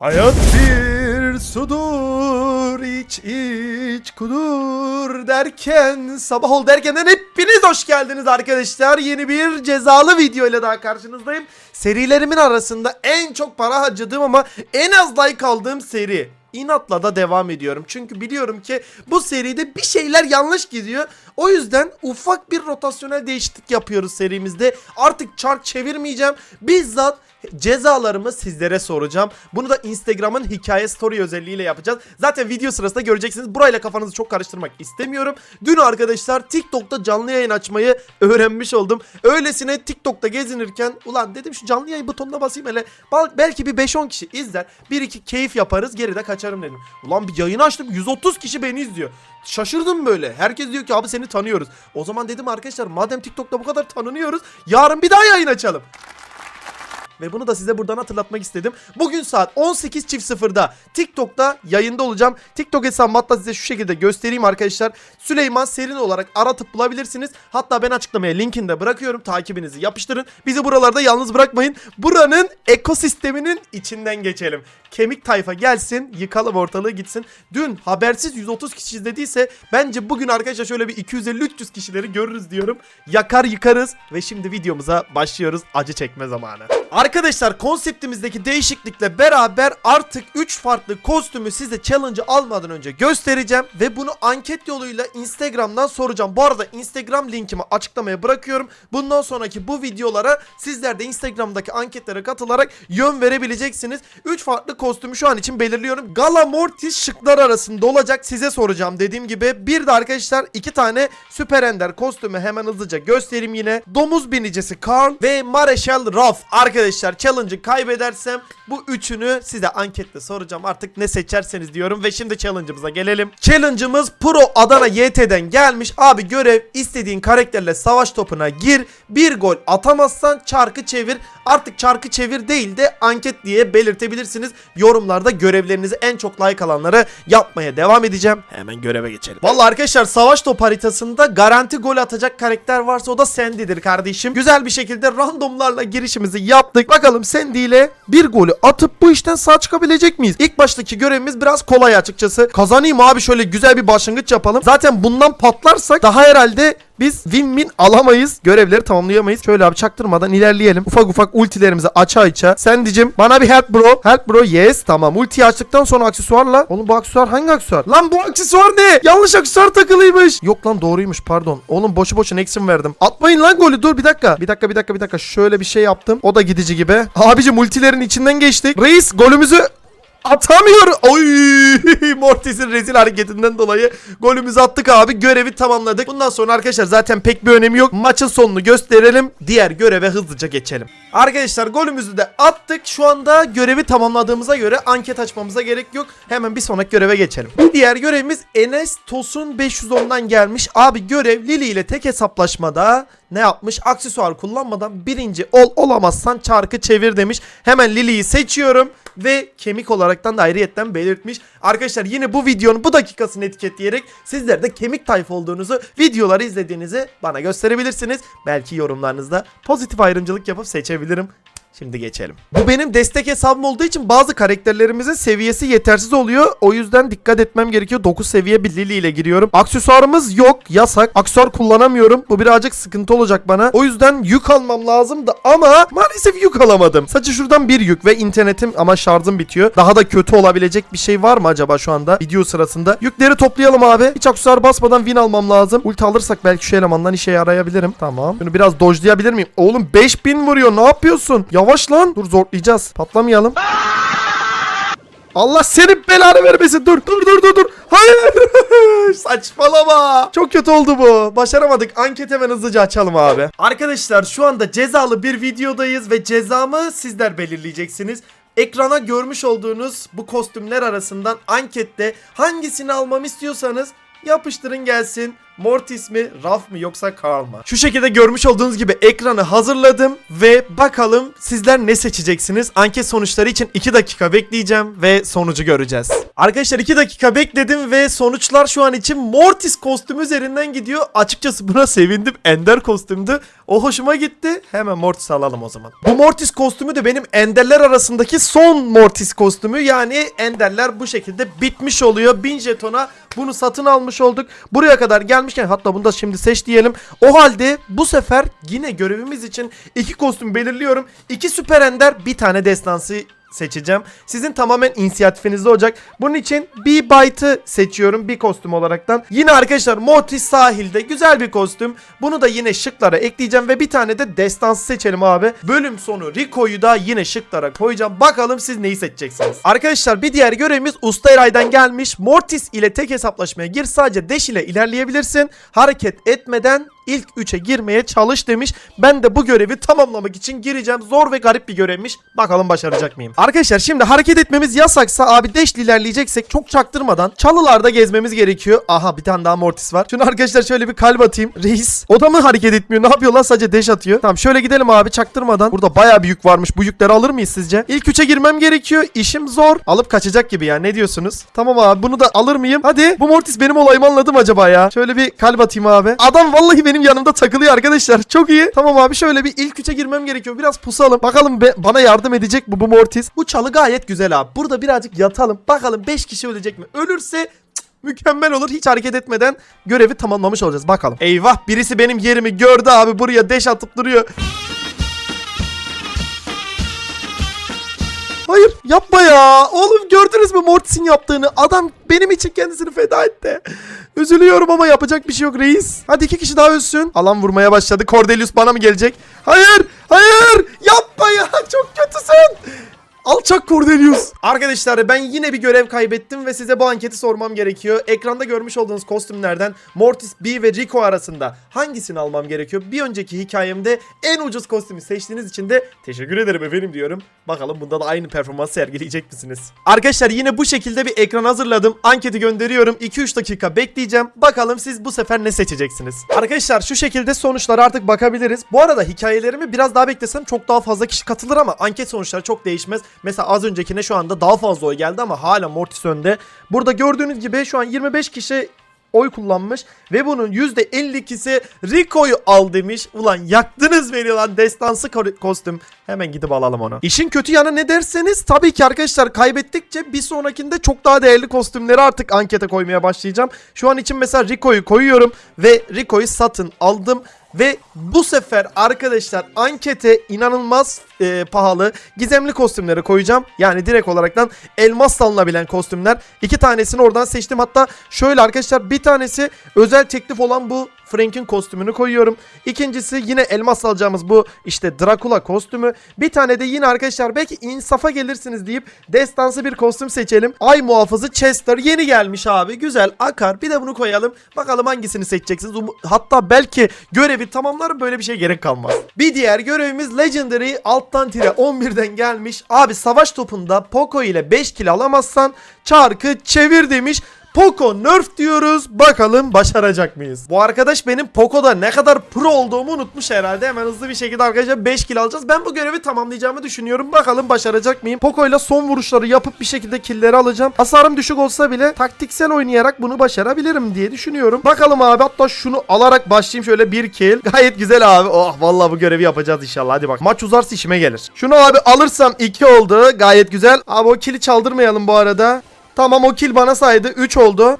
Hayat bir sudur iç iç kudur derken sabah ol derkenden hepiniz hoş geldiniz arkadaşlar. Yeni bir cezalı video ile daha karşınızdayım. Serilerimin arasında en çok para harcadığım ama en az like aldığım seri. İnatla da devam ediyorum. Çünkü biliyorum ki bu seride bir şeyler yanlış gidiyor. O yüzden ufak bir rotasyonel değişiklik yapıyoruz serimizde. Artık çark çevirmeyeceğim. Bizzat cezalarımı sizlere soracağım. Bunu da Instagram'ın hikaye story özelliğiyle yapacağız. Zaten video sırasında göreceksiniz. Burayla kafanızı çok karıştırmak istemiyorum. Dün arkadaşlar TikTok'ta canlı yayın açmayı öğrenmiş oldum. Öylesine TikTok'ta gezinirken ulan dedim şu canlı yayın butonuna basayım hele. Belki bir 5-10 kişi izler. Bir iki keyif yaparız geride kaçarım dedim. Ulan bir yayın açtım 130 kişi beni izliyor. Şaşırdım böyle. Herkes diyor ki abi seni tanıyoruz. O zaman dedim arkadaşlar madem TikTok'ta bu kadar tanınıyoruz yarın bir daha yayın açalım. Ve bunu da size buradan hatırlatmak istedim. Bugün saat 18.00'da TikTok'ta yayında olacağım. TikTok hesabımı hatta size şu şekilde göstereyim arkadaşlar. Süleyman Serin olarak aratıp bulabilirsiniz. Hatta ben açıklamaya linkini de bırakıyorum. Takibinizi yapıştırın. Bizi buralarda yalnız bırakmayın. Buranın ekosisteminin içinden geçelim. Kemik tayfa gelsin, yıkalım ortalığı gitsin. Dün habersiz 130 kişi izlediyse bence bugün arkadaşlar şöyle bir 250-300 kişileri görürüz diyorum. Yakar yıkarız ve şimdi videomuza başlıyoruz. Acı çekme zamanı. Arkadaşlar konseptimizdeki değişiklikle beraber artık 3 farklı kostümü size challenge'ı almadan önce göstereceğim ve bunu anket yoluyla Instagram'dan soracağım. Bu arada Instagram linkimi açıklamaya bırakıyorum. Bundan sonraki bu videolara sizler de Instagram'daki anketlere katılarak yön verebileceksiniz. 3 farklı kostümü şu an için belirliyorum. Gala Mortis şıklar arasında olacak. Size soracağım dediğim gibi. Bir de arkadaşlar iki tane Süper Ender kostümü hemen hızlıca göstereyim yine. Domuz binicisi Carl ve Mareşal Raf. Arkadaşlar challenge'ı kaybedersem bu üçünü size ankette soracağım. Artık ne seçerseniz diyorum ve şimdi challenge'ımıza gelelim. Challenge'ımız Pro Adana YT'den gelmiş. Abi görev istediğin karakterle savaş topuna gir. Bir gol atamazsan çarkı çevir. Artık çarkı çevir değil de anket diye belirtebilirsiniz. Yorumlarda görevlerinizi en çok like alanlara yapmaya devam edeceğim. Hemen göreve geçelim. Vallahi arkadaşlar savaş top haritasında garanti gol atacak karakter varsa o da Sandy'dir kardeşim. Güzel bir şekilde randomlarla girişimizi yaptık. Bakalım Sandy ile bir golü atıp bu işten sağ çıkabilecek miyiz? İlk baştaki görevimiz biraz kolay açıkçası. Kazanayım abi şöyle güzel bir başlangıç yapalım. Zaten bundan patlarsak daha herhalde biz win-win alamayız. Görevleri tamamlayamayız. Şöyle abi çaktırmadan ilerleyelim. Ufak ufak ultilerimizi aça aça. Sendicim bana bir help bro. Help bro yes. Tamam ultiyi açtıktan sonra aksesuarla. Oğlum bu aksesuar hangi aksesuar? Lan bu aksesuar ne? Yanlış aksesuar takılıymış. Yok lan doğruymuş pardon. Oğlum boşu boşuna eksim verdim. Atmayın lan golü dur bir dakika. Bir dakika bir dakika bir dakika. Şöyle bir şey yaptım. O da gidici gibi. Abicim ultilerin içinden geçtik. Reis golümüzü Atamıyor. Oy! Mortis'in rezil hareketinden dolayı golümüzü attık abi. Görevi tamamladık. Bundan sonra arkadaşlar zaten pek bir önemi yok. Maçın sonunu gösterelim. Diğer göreve hızlıca geçelim. Arkadaşlar golümüzü de attık. Şu anda görevi tamamladığımıza göre anket açmamıza gerek yok. Hemen bir sonraki göreve geçelim. Diğer görevimiz Enes Tosun 510'dan gelmiş. Abi görev Lili ile tek hesaplaşmada ne yapmış? Aksesuar kullanmadan birinci ol olamazsan çarkı çevir demiş. Hemen Lili'yi seçiyorum ve kemik olaraktan da ayrıyetten belirtmiş. Arkadaşlar yine bu videonun bu dakikasını etiketleyerek sizler de kemik tayfa olduğunuzu, videoları izlediğinizi bana gösterebilirsiniz. Belki yorumlarınızda pozitif ayrımcılık yapıp seçebilirim. Şimdi geçelim. Bu benim destek hesabım olduğu için bazı karakterlerimizin seviyesi yetersiz oluyor. O yüzden dikkat etmem gerekiyor. 9 seviye bir Lily ile giriyorum. Aksesuarımız yok. Yasak. Aksesuar kullanamıyorum. Bu birazcık sıkıntı olacak bana. O yüzden yük almam lazımdı ama maalesef yük alamadım. Sadece şuradan bir yük ve internetim ama şarjım bitiyor. Daha da kötü olabilecek bir şey var mı acaba şu anda video sırasında? Yükleri toplayalım abi. Hiç aksesuar basmadan win almam lazım. Ulti alırsak belki şu elemandan işe yarayabilirim. Tamam. Bunu biraz dojlayabilir miyim? Oğlum 5000 vuruyor. Ne yapıyorsun? Yavaş lan. Dur zorlayacağız. Patlamayalım. Allah senin belanı vermesin. Dur dur dur dur dur. Hayır. Saçmalama. Çok kötü oldu bu. Başaramadık. Anket hemen hızlıca açalım abi. Arkadaşlar şu anda cezalı bir videodayız ve cezamı sizler belirleyeceksiniz. Ekrana görmüş olduğunuz bu kostümler arasından ankette hangisini almamı istiyorsanız yapıştırın gelsin. Mortis mi, Raf mı yoksa Carl mı? Şu şekilde görmüş olduğunuz gibi ekranı hazırladım ve bakalım sizler ne seçeceksiniz? Anket sonuçları için 2 dakika bekleyeceğim ve sonucu göreceğiz. Arkadaşlar 2 dakika bekledim ve sonuçlar şu an için Mortis kostümü üzerinden gidiyor. Açıkçası buna sevindim. Ender kostümdü. O hoşuma gitti. Hemen Mortis alalım o zaman. Bu Mortis kostümü de benim Enderler arasındaki son Mortis kostümü. Yani Enderler bu şekilde bitmiş oluyor. 1000 jetona bunu satın almış olduk. Buraya kadar gelmişken hatta bunu da şimdi seç diyelim. O halde bu sefer yine görevimiz için iki kostüm belirliyorum. İki süper ender bir tane destansı seçeceğim. Sizin tamamen inisiyatifinizde olacak. Bunun için bir byte'ı seçiyorum bir kostüm olaraktan. Yine arkadaşlar Mortis sahilde güzel bir kostüm. Bunu da yine şıklara ekleyeceğim ve bir tane de destansı seçelim abi. Bölüm sonu Rico'yu da yine şıklara koyacağım. Bakalım siz neyi seçeceksiniz. Arkadaşlar bir diğer görevimiz Usta Eray'dan gelmiş. Mortis ile tek hesaplaşmaya gir sadece Dash ile ilerleyebilirsin. Hareket etmeden ilk 3'e girmeye çalış demiş. Ben de bu görevi tamamlamak için gireceğim. Zor ve garip bir görevmiş. Bakalım başaracak mıyım? Arkadaşlar şimdi hareket etmemiz yasaksa abi ile ilerleyeceksek çok çaktırmadan çalılarda gezmemiz gerekiyor. Aha bir tane daha mortis var. Şunu arkadaşlar şöyle bir kalp atayım. Reis. O da mı hareket etmiyor? Ne yapıyor lan? Sadece dash atıyor. Tamam şöyle gidelim abi çaktırmadan. Burada bayağı bir yük varmış. Bu yükleri alır mıyız sizce? İlk 3'e girmem gerekiyor. İşim zor. Alıp kaçacak gibi ya. Ne diyorsunuz? Tamam abi bunu da alır mıyım? Hadi. Bu mortis benim olayımı anladım acaba ya. Şöyle bir kalp atayım abi. Adam vallahi benim yanımda takılıyor arkadaşlar. Çok iyi. Tamam abi şöyle bir ilk 3'e girmem gerekiyor. Biraz pusalım. Bakalım be- bana yardım edecek mi bu mortis? Bu çalı gayet güzel abi. Burada birazcık yatalım. Bakalım 5 kişi ölecek mi? Ölürse Mükemmel olur. Hiç hareket etmeden görevi tamamlamış olacağız. Bakalım. Eyvah birisi benim yerimi gördü abi. Buraya deş atıp duruyor. Yapma ya. Oğlum gördünüz mü Mortis'in yaptığını? Adam benim için kendisini feda etti. Üzülüyorum ama yapacak bir şey yok reis. Hadi iki kişi daha ölsün. Alan vurmaya başladı. Cordelius bana mı gelecek? Hayır! Hayır! Yapma ya! Çok kötüsün! Alçak Cordelius. Arkadaşlar ben yine bir görev kaybettim ve size bu anketi sormam gerekiyor. Ekranda görmüş olduğunuz kostümlerden Mortis B ve Rico arasında hangisini almam gerekiyor? Bir önceki hikayemde en ucuz kostümü seçtiğiniz için de teşekkür ederim efendim diyorum. Bakalım bunda da aynı performans sergileyecek misiniz? Arkadaşlar yine bu şekilde bir ekran hazırladım. Anketi gönderiyorum. 2-3 dakika bekleyeceğim. Bakalım siz bu sefer ne seçeceksiniz? Arkadaşlar şu şekilde sonuçlara artık bakabiliriz. Bu arada hikayelerimi biraz daha beklesem çok daha fazla kişi katılır ama anket sonuçları çok değişmez. Mesela az öncekine şu anda daha fazla oy geldi ama hala Mortis önde. Burada gördüğünüz gibi şu an 25 kişi oy kullanmış ve bunun %52'si Rico'yu al demiş. Ulan yaktınız beni lan destansı ko- kostüm. Hemen gidip alalım onu. İşin kötü yanı ne derseniz tabii ki arkadaşlar kaybettikçe bir sonrakinde çok daha değerli kostümleri artık ankete koymaya başlayacağım. Şu an için mesela Rico'yu koyuyorum ve Rico'yu satın aldım. Ve bu sefer arkadaşlar ankete inanılmaz e, pahalı gizemli kostümleri koyacağım. Yani direkt olaraktan elmas alınabilen kostümler. İki tanesini oradan seçtim. Hatta şöyle arkadaşlar bir tanesi özel teklif olan bu Frank'in kostümünü koyuyorum. İkincisi yine elmas alacağımız bu işte Dracula kostümü. Bir tane de yine arkadaşlar belki insafa gelirsiniz deyip destansı bir kostüm seçelim. Ay muhafızı Chester yeni gelmiş abi. Güzel akar. Bir de bunu koyalım. Bakalım hangisini seçeceksiniz. Hatta belki görevi tamamlarım böyle bir şey gerek kalmaz. Bir diğer görevimiz Legendary alttan tire 11'den gelmiş. Abi savaş topunda Poco ile 5 kill alamazsan çarkı çevir demiş. Poco nerf diyoruz. Bakalım başaracak mıyız? Bu arkadaş benim Poco'da ne kadar pro olduğumu unutmuş herhalde. Hemen hızlı bir şekilde arkadaşlar 5 kill alacağız. Ben bu görevi tamamlayacağımı düşünüyorum. Bakalım başaracak mıyım? Poco ile son vuruşları yapıp bir şekilde killleri alacağım. Hasarım düşük olsa bile taktiksel oynayarak bunu başarabilirim diye düşünüyorum. Bakalım abi hatta şunu alarak başlayayım şöyle bir kill. Gayet güzel abi. Oh vallahi bu görevi yapacağız inşallah. Hadi bak. Maç uzarsa işime gelir. Şunu abi alırsam 2 oldu. Gayet güzel. Abi o kill'i çaldırmayalım bu arada. Tamam o kill bana saydı. 3 oldu.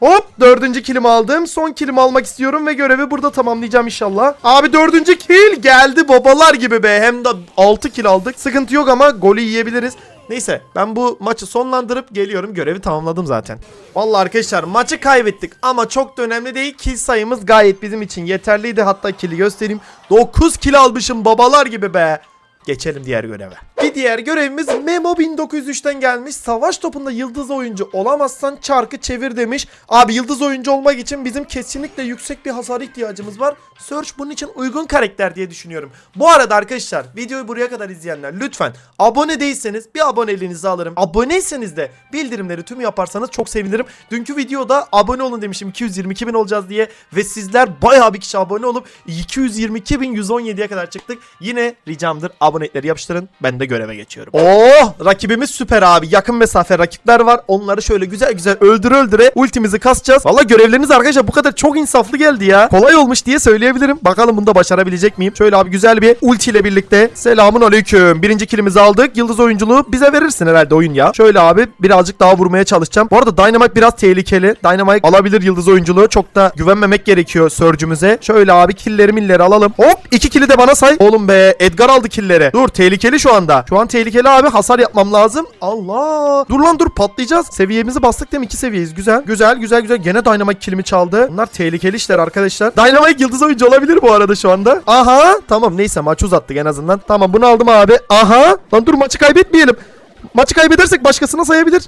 Hop dördüncü kilimi aldım. Son kilimi almak istiyorum ve görevi burada tamamlayacağım inşallah. Abi dördüncü kill geldi babalar gibi be. Hem de 6 kill aldık. Sıkıntı yok ama golü yiyebiliriz. Neyse ben bu maçı sonlandırıp geliyorum. Görevi tamamladım zaten. Vallahi arkadaşlar maçı kaybettik ama çok da önemli değil. Kill sayımız gayet bizim için yeterliydi. Hatta kill'i göstereyim. 9 kill almışım babalar gibi be. Geçelim diğer göreve. Bir diğer görevimiz Memo 1903'ten gelmiş. Savaş topunda yıldız oyuncu olamazsan çarkı çevir demiş. Abi yıldız oyuncu olmak için bizim kesinlikle yüksek bir hasar ihtiyacımız var. Search bunun için uygun karakter diye düşünüyorum. Bu arada arkadaşlar videoyu buraya kadar izleyenler lütfen abone değilseniz bir aboneliğinizi alırım. Aboneyseniz de bildirimleri tüm yaparsanız çok sevinirim. Dünkü videoda abone olun demişim 222 bin olacağız diye ve sizler bayağı bir kişi abone olup 222 bin 117'ye kadar çıktık. Yine ricamdır abonelikleri yapıştırın. Ben de göreve geçiyorum. Oh rakibimiz süper abi. Yakın mesafe rakipler var. Onları şöyle güzel güzel öldüre öldüre ultimizi kasacağız. Valla görevleriniz arkadaşlar bu kadar çok insaflı geldi ya. Kolay olmuş diye söyleyebilirim. Bakalım bunu da başarabilecek miyim? Şöyle abi güzel bir ulti ile birlikte. Selamun aleyküm. Birinci kilimizi aldık. Yıldız oyunculuğu bize verirsin herhalde oyun ya. Şöyle abi birazcık daha vurmaya çalışacağım. Bu arada Dynamite biraz tehlikeli. Dynamite alabilir yıldız oyunculuğu. Çok da güvenmemek gerekiyor Surge'ümüze. Şöyle abi killeri milleri alalım. Hop iki kili de bana say. Oğlum be Edgar aldı killeri. Dur tehlikeli şu anda. Şu an tehlikeli abi. Hasar yapmam lazım. Allah. Dur lan dur patlayacağız. Seviyemizi bastık değil mi? İki seviyeyiz. Güzel. Güzel güzel güzel. Gene Dynamite kilimi çaldı. Bunlar tehlikeli işler arkadaşlar. Dynamite yıldız oyuncu olabilir bu arada şu anda. Aha. Tamam neyse maç uzattık en azından. Tamam bunu aldım abi. Aha. Lan dur maçı kaybetmeyelim. Maçı kaybedersek başkasına sayabilir.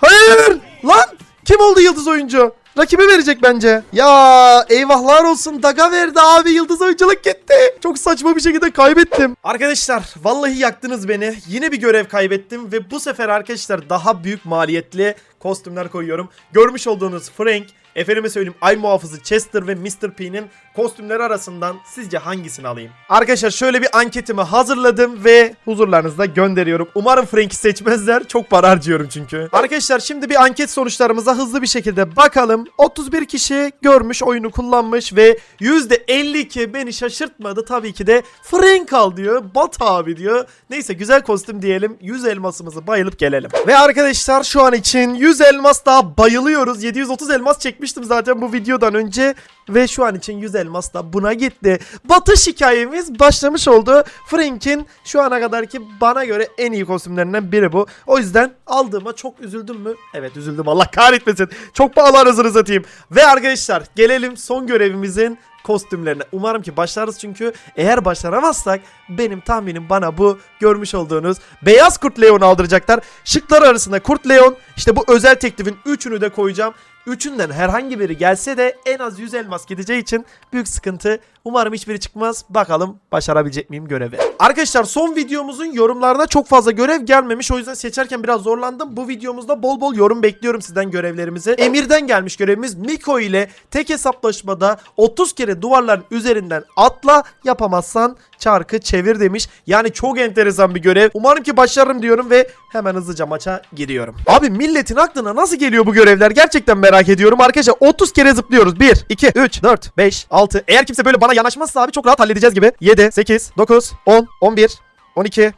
Hayır! Lan! Kim oldu yıldız oyuncu? Rakibe verecek bence. Ya eyvahlar olsun. Daga verdi abi. Yıldız oyunculuk gitti. Çok saçma bir şekilde kaybettim. Arkadaşlar vallahi yaktınız beni. Yine bir görev kaybettim ve bu sefer arkadaşlar daha büyük maliyetli kostümler koyuyorum. Görmüş olduğunuz Frank, efendime söyleyeyim Ay Muhafızı Chester ve Mr. P'nin kostümleri arasından sizce hangisini alayım? Arkadaşlar şöyle bir anketimi hazırladım ve huzurlarınızda gönderiyorum. Umarım Frank'i seçmezler. Çok para harcıyorum çünkü. Arkadaşlar şimdi bir anket sonuçlarımıza hızlı bir şekilde bakalım. 31 kişi görmüş, oyunu kullanmış ve %52 beni şaşırtmadı. Tabii ki de Frank al diyor. Bat abi diyor. Neyse güzel kostüm diyelim. 100 elmasımızı bayılıp gelelim. Ve arkadaşlar şu an için 100 elmas daha bayılıyoruz. 730 elmas çekmiştim zaten bu videodan önce. Ve şu an için 100 elmas da buna gitti. Batış hikayemiz başlamış oldu. Frank'in şu ana kadarki bana göre en iyi kostümlerinden biri bu. O yüzden aldığıma çok üzüldüm mü? Evet üzüldüm Allah kahretmesin. Çok pahalı arasını satayım. Ve arkadaşlar gelelim son görevimizin kostümlerine. Umarım ki başlarız çünkü eğer başaramazsak benim tahminim bana bu görmüş olduğunuz beyaz kurt Leon'u aldıracaklar. Şıklar arasında kurt Leon işte bu özel teklifin üçünü de koyacağım. Üçünden herhangi biri gelse de en az 100 elmas gideceği için büyük sıkıntı. Umarım hiçbiri çıkmaz. Bakalım başarabilecek miyim görevi. Arkadaşlar son videomuzun yorumlarına çok fazla görev gelmemiş. O yüzden seçerken biraz zorlandım. Bu videomuzda bol bol yorum bekliyorum sizden görevlerimizi. Emir'den gelmiş görevimiz Miko ile tek hesaplaşmada 30 kere duvarların üzerinden atla yapamazsan çarkı çevir demiş. Yani çok enteresan bir görev. Umarım ki başarırım diyorum ve hemen hızlıca maça giriyorum. Abi milletin aklına nasıl geliyor bu görevler? Gerçekten merak ediyorum. Arkadaşlar 30 kere zıplıyoruz. 1, 2, 3, 4, 5, 6. Eğer kimse böyle bana yanaşmazsa abi çok rahat halledeceğiz gibi. 7, 8, 9, 10, 11, 12,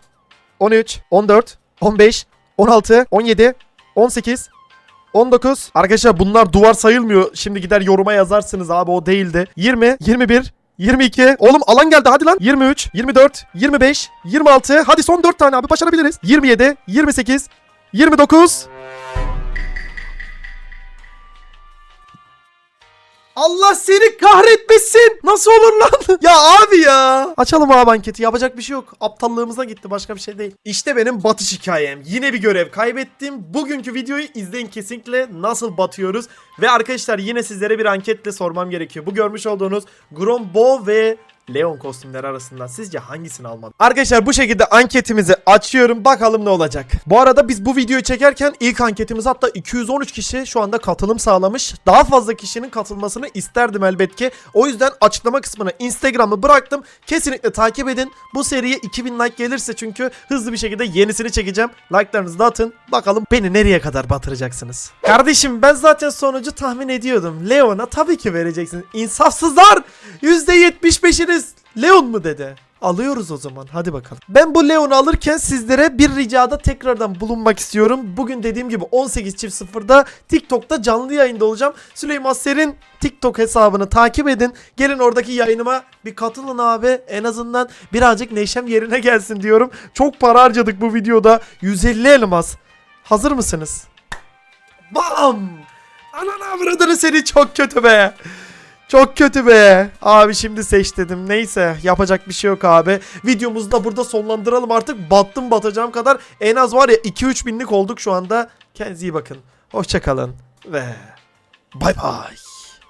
13, 14, 15, 16, 17, 18, 19. Arkadaşlar bunlar duvar sayılmıyor. Şimdi gider yoruma yazarsınız abi o değildi. 20, 21, 22. Oğlum alan geldi hadi lan. 23, 24, 25, 26. Hadi son 4 tane abi başarabiliriz. 27, 28, 29. Allah seni kahretmesin. Nasıl olur lan? ya abi ya. Açalım abi anketi. Yapacak bir şey yok. Aptallığımıza gitti. Başka bir şey değil. İşte benim batış hikayem. Yine bir görev kaybettim. Bugünkü videoyu izleyin kesinlikle nasıl batıyoruz. Ve arkadaşlar yine sizlere bir anketle sormam gerekiyor. Bu görmüş olduğunuz Grombo ve Leon kostümleri arasından sizce hangisini almalı? Arkadaşlar bu şekilde anketimizi açıyorum. Bakalım ne olacak. Bu arada biz bu videoyu çekerken ilk anketimiz hatta 213 kişi şu anda katılım sağlamış. Daha fazla kişinin katılmasını isterdim elbet ki. O yüzden açıklama kısmına Instagram'ı bıraktım. Kesinlikle takip edin. Bu seriye 2000 like gelirse çünkü hızlı bir şekilde yenisini çekeceğim. Like'larınızı da atın. Bakalım beni nereye kadar batıracaksınız. Kardeşim ben zaten sonucu tahmin ediyordum. Leon'a tabii ki vereceksiniz. İnsafsızlar! %75'iniz Leon mu dedi? Alıyoruz o zaman. Hadi bakalım. Ben bu Leon'u alırken sizlere bir ricada tekrardan bulunmak istiyorum. Bugün dediğim gibi 18.00'da TikTok'ta canlı yayında olacağım. Süleyman Ser'in TikTok hesabını takip edin. Gelin oradaki yayınıma bir katılın abi. En azından birazcık neşem yerine gelsin diyorum. Çok para harcadık bu videoda. 150 elmas. Hazır mısınız? Bam! Ananı avradını seni çok kötü be. Çok kötü be. Abi şimdi seç dedim. Neyse yapacak bir şey yok abi. Videomuzu da burada sonlandıralım artık. Battım batacağım kadar. En az var ya 2-3 binlik olduk şu anda. Kendinize iyi bakın. Hoşçakalın. Ve bay bay.